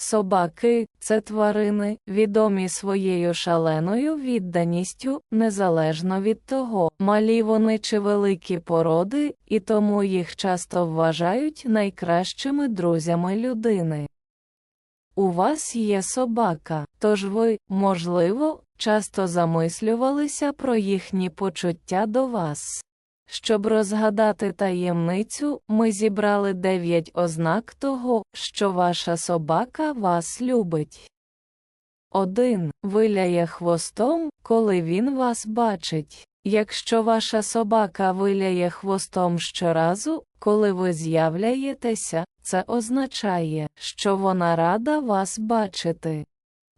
Собаки це тварини, відомі своєю шаленою відданістю, незалежно від того, малі вони чи великі породи, і тому їх часто вважають найкращими друзями людини. У вас є собака, тож ви, можливо, часто замислювалися про їхні почуття до вас. Щоб розгадати таємницю, ми зібрали дев'ять ознак того, що ваша собака вас любить. 1. Виляє хвостом, коли він вас бачить. Якщо ваша собака виляє хвостом щоразу, коли ви з'являєтеся, це означає, що вона рада вас бачити.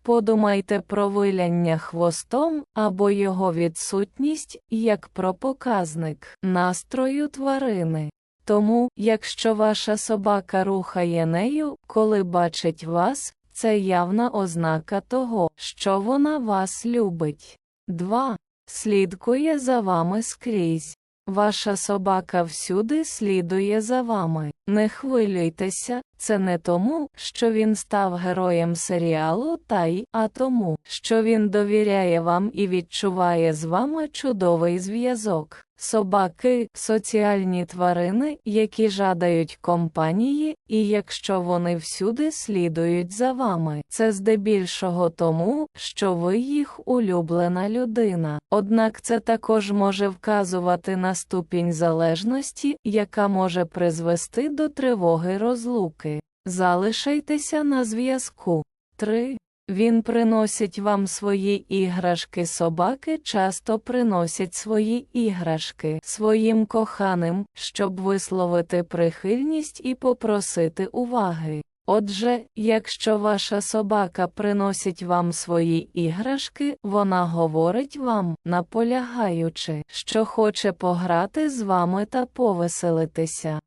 Подумайте про виляння хвостом або його відсутність як про показник настрою тварини. Тому, якщо ваша собака рухає нею, коли бачить вас, це явна ознака того, що вона вас любить. 2. Слідкує за вами скрізь. Ваша собака всюди слідує за вами. Не хвилюйтеся, це не тому, що він став героєм серіалу та й, а тому, що він довіряє вам і відчуває з вами чудовий зв'язок. Собаки соціальні тварини, які жадають компанії, і якщо вони всюди слідують за вами, це здебільшого тому, що ви їх улюблена людина. Однак це також може вказувати на ступінь залежності, яка може призвести до тривоги розлуки. Залишайтеся на зв'язку. 3. Він приносить вам свої іграшки. Собаки часто приносять свої іграшки своїм коханим, щоб висловити прихильність і попросити уваги. Отже, якщо ваша собака приносить вам свої іграшки, вона говорить вам, наполягаючи, що хоче пограти з вами та повеселитися.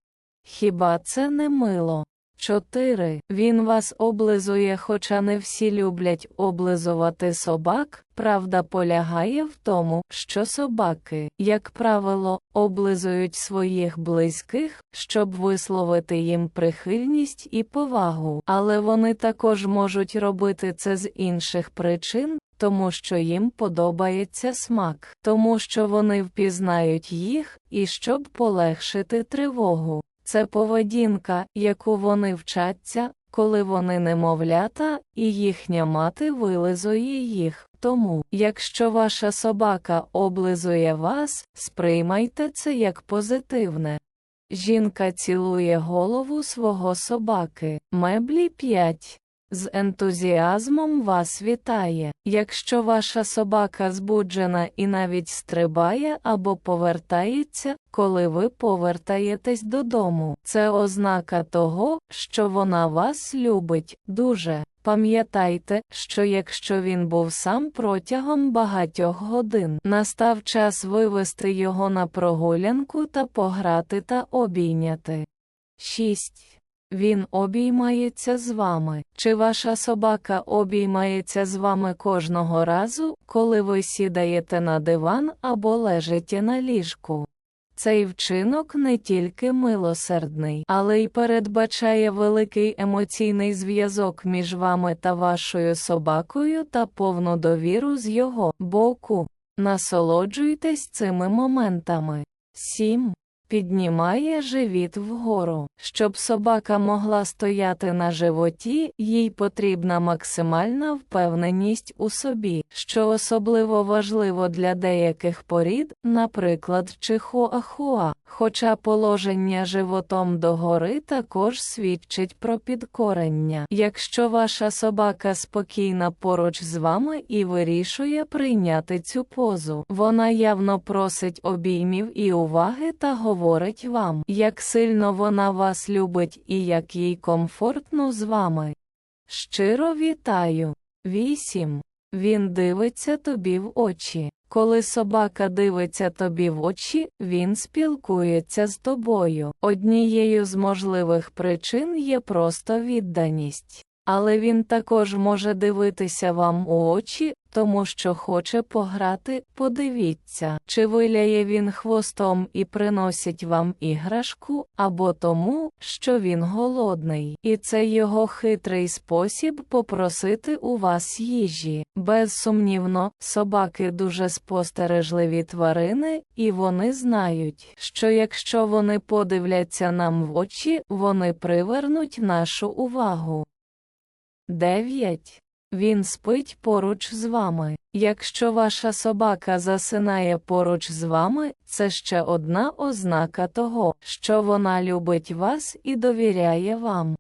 Хіба це не мило? 4. Він вас облизує, хоча не всі люблять облизувати собак. Правда полягає в тому, що собаки, як правило, облизують своїх близьких, щоб висловити їм прихильність і повагу, але вони також можуть робити це з інших причин. Тому що їм подобається смак, тому що вони впізнають їх, і щоб полегшити тривогу. Це поведінка, яку вони вчаться, коли вони немовлята, і їхня мати вилизує їх. Тому, якщо ваша собака облизує вас, сприймайте це як позитивне. Жінка цілує голову свого собаки. Меблі 5. З ентузіазмом вас вітає. Якщо ваша собака збуджена і навіть стрибає або повертається, коли ви повертаєтесь додому, це ознака того, що вона вас любить дуже. Пам'ятайте, що якщо він був сам протягом багатьох годин, настав час вивести його на прогулянку та пограти та обійняти. 6. Він обіймається з вами. Чи ваша собака обіймається з вами кожного разу, коли ви сідаєте на диван або лежите на ліжку? Цей вчинок не тільки милосердний, але й передбачає великий емоційний зв'язок між вами та вашою собакою та повну довіру з його боку. Насолоджуйтесь цими моментами. 7. Піднімає живіт вгору. Щоб собака могла стояти на животі, їй потрібна максимальна впевненість у собі, що особливо важливо для деяких порід, наприклад, чихуахуа. Хоча положення животом догори також свідчить про підкорення. Якщо ваша собака спокійна поруч з вами і вирішує прийняти цю позу, вона явно просить обіймів і уваги та говорить вам, як сильно вона вас любить і як їй комфортно з вами. Щиро вітаю. 8. Він дивиться тобі в очі. Коли собака дивиться тобі в очі, він спілкується з тобою. Однією з можливих причин є просто відданість. Але він також може дивитися вам у очі, тому що хоче пограти. Подивіться, чи виляє він хвостом і приносить вам іграшку, або тому, що він голодний. І це його хитрий спосіб попросити у вас їжі. Безсумнівно, собаки дуже спостережливі тварини, і вони знають, що якщо вони подивляться нам в очі, вони привернуть нашу увагу. 9. Він спить поруч з вами. Якщо ваша собака засинає поруч з вами, це ще одна ознака того, що вона любить вас і довіряє вам.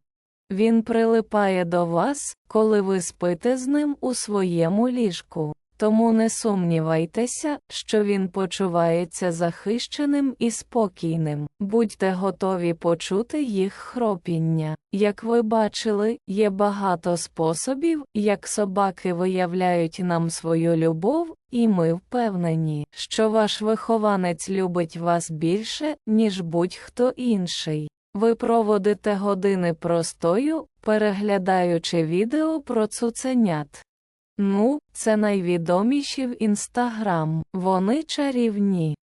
Він прилипає до вас, коли ви спите з ним у своєму ліжку. Тому не сумнівайтеся, що він почувається захищеним і спокійним. Будьте готові почути їх хропіння. Як ви бачили, є багато способів, як собаки виявляють нам свою любов, і ми впевнені, що ваш вихованець любить вас більше, ніж будь-хто інший. Ви проводите години простою, переглядаючи відео про цуценят. Ну, це найвідоміші в інстаграм. Вони чарівні.